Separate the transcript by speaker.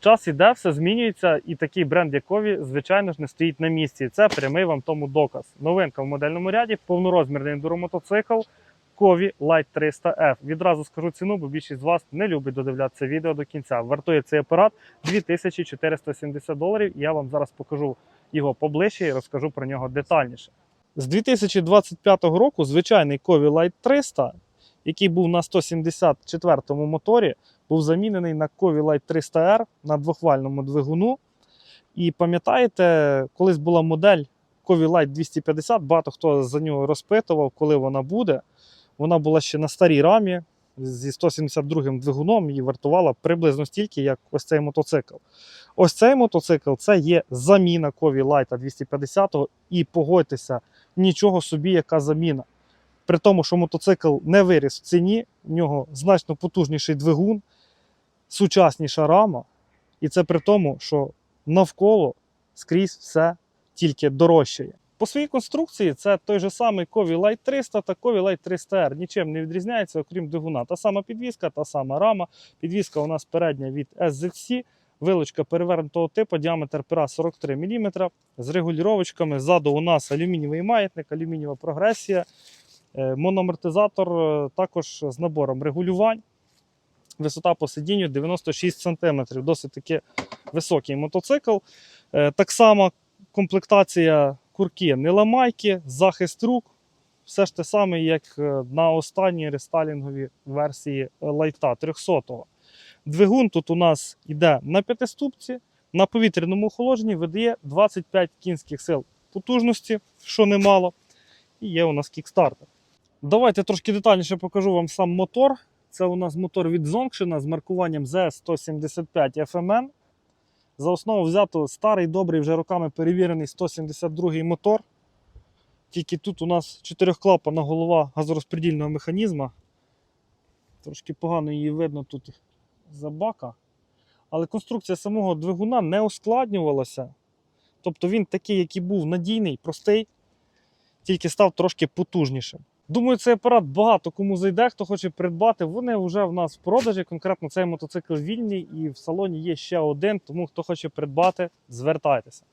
Speaker 1: час іде, все змінюється, і такий бренд, як Кові, звичайно ж, не стоїть на місці. Це прямий вам тому доказ. Новинка в модельному ряді, повнорозмірний ендуромотоцикл Кові Light 300F. Відразу скажу ціну, бо більшість з вас не любить додивлятися відео до кінця. Вартує цей апарат 2470 доларів. Я вам зараз покажу його поближче і розкажу про нього детальніше. З 2025 року звичайний Кові Light 300, який був на 174 моторі, був замінений на Кові Light 300R на двохвальному двигуну. І пам'ятаєте, колись була модель Кові Light 250, багато хто за нього розпитував, коли вона буде. Вона була ще на старій рамі зі 172-м двигуном і вартувала приблизно стільки, як ось цей мотоцикл. Ось цей мотоцикл це є заміна Кові Light 250 і погодьтеся, нічого собі, яка заміна. При тому, що мотоцикл не виріс в ціні, в нього значно потужніший двигун, сучасніша рама, і це при тому, що навколо скрізь все тільки дорожчає. По своїй конструкції це той же самий Кові Light 300 та Кові Light 300R. Нічим не відрізняється, окрім двигуна. Та сама підвізка, та сама рама. Підвізка у нас передня від SZC, вилочка перевернутого типу, діаметр пера 43 мм з регулювачками. Ззаду у нас алюмінієвий маятник, алюмінієва прогресія, е, мономортизатор е, також з набором регулювань. Висота по сидінню 96 см. Досить таки високий мотоцикл. Е, Так само комплектація курки не ламайки, захист рук. Все ж те саме, як е, на останній рестайлінговій версії лайта 300-го. Двигун тут у нас йде на п'ятиступці, на повітряному охолодженні видає 25 кінських сил потужності, що немало. І є у нас кікстартер. Давайте трошки детальніше покажу вам сам мотор. Це у нас мотор від Zongshin з маркуванням Z175 FMN. За основу взято старий, добрий, вже роками перевірений 172 мотор. Тільки тут у нас чотирьохклапана голова газорозподільного механізму. Трошки погано її видно тут за бака. Але конструкція самого двигуна не ускладнювалася. Тобто він такий, який був надійний, простий, тільки став трошки потужнішим. Думаю, цей апарат багато кому зайде, хто хоче придбати. Вони вже в нас в продажі. Конкретно цей мотоцикл вільний і в салоні є ще один. Тому хто хоче придбати, звертайтеся.